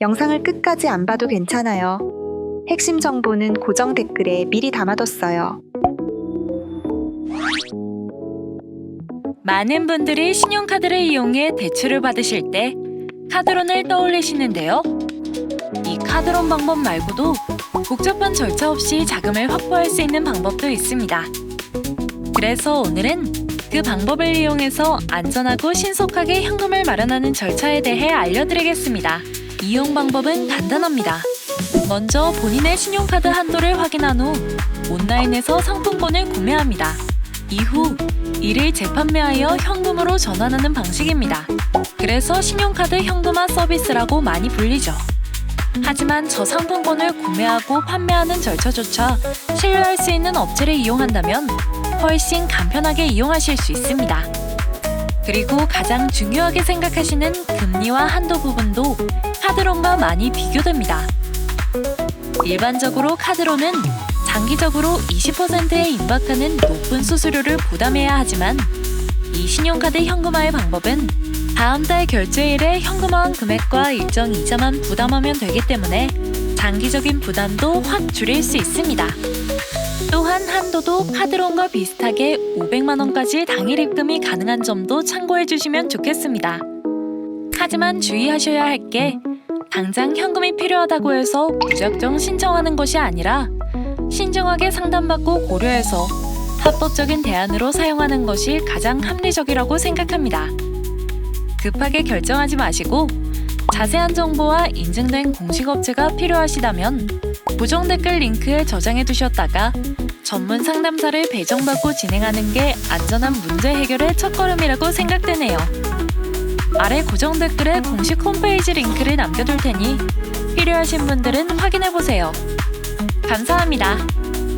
영상을 끝까지 안 봐도 괜찮아요. 핵심 정보는 고정 댓글에 미리 담아뒀어요. 많은 분들이 신용카드를 이용해 대출을 받으실 때 카드론을 떠올리시는데요. 이 카드론 방법 말고도 복잡한 절차 없이 자금을 확보할 수 있는 방법도 있습니다. 그래서 오늘은 그 방법을 이용해서 안전하고 신속하게 현금을 마련하는 절차에 대해 알려드리겠습니다. 이용 방법은 간단합니다. 먼저 본인의 신용카드 한도를 확인한 후 온라인에서 상품권을 구매합니다. 이후 이를 재판매하여 현금으로 전환하는 방식입니다. 그래서 신용카드 현금화 서비스라고 많이 불리죠. 하지만 저 상품권을 구매하고 판매하는 절차조차 신뢰할 수 있는 업체를 이용한다면 훨씬 간편하게 이용하실 수 있습니다. 그리고 가장 중요하게 생각하시는 금리와 한도 부분도 카드론과 많이 비교됩니다. 일반적으로 카드론은 장기적으로 20%에 임박하는 높은 수수료를 부담해야 하지만 이 신용카드 현금화의 방법은 다음 달 결제일에 현금화한 금액과 일정 이자만 부담하면 되기 때문에 장기적인 부담도 확 줄일 수 있습니다. 또한 한도도 카드론과 비슷하게 500만 원까지 당일 입금이 가능한 점도 참고해 주시면 좋겠습니다. 하지만 주의하셔야 할 게 당장 현금이 필요하다고 해서 무작정 신청하는 것이 아니라 신중하게 상담받고 고려해서 합법적인 대안으로 사용하는 것이 가장 합리적이라고 생각합니다. 급하게 결정하지 마시고 자세한 정보와 인증된 공식 업체가 필요하시다면 고정 댓글 링크에 저장해 두셨다가 전문 상담사를 배정받고 진행하는 게 안전한 문제 해결의 첫걸음이라고 생각되네요. 아래 고정 댓글에 공식 홈페이지 링크를 남겨둘 테니 필요하신 분들은 확인해 보세요. 감사합니다.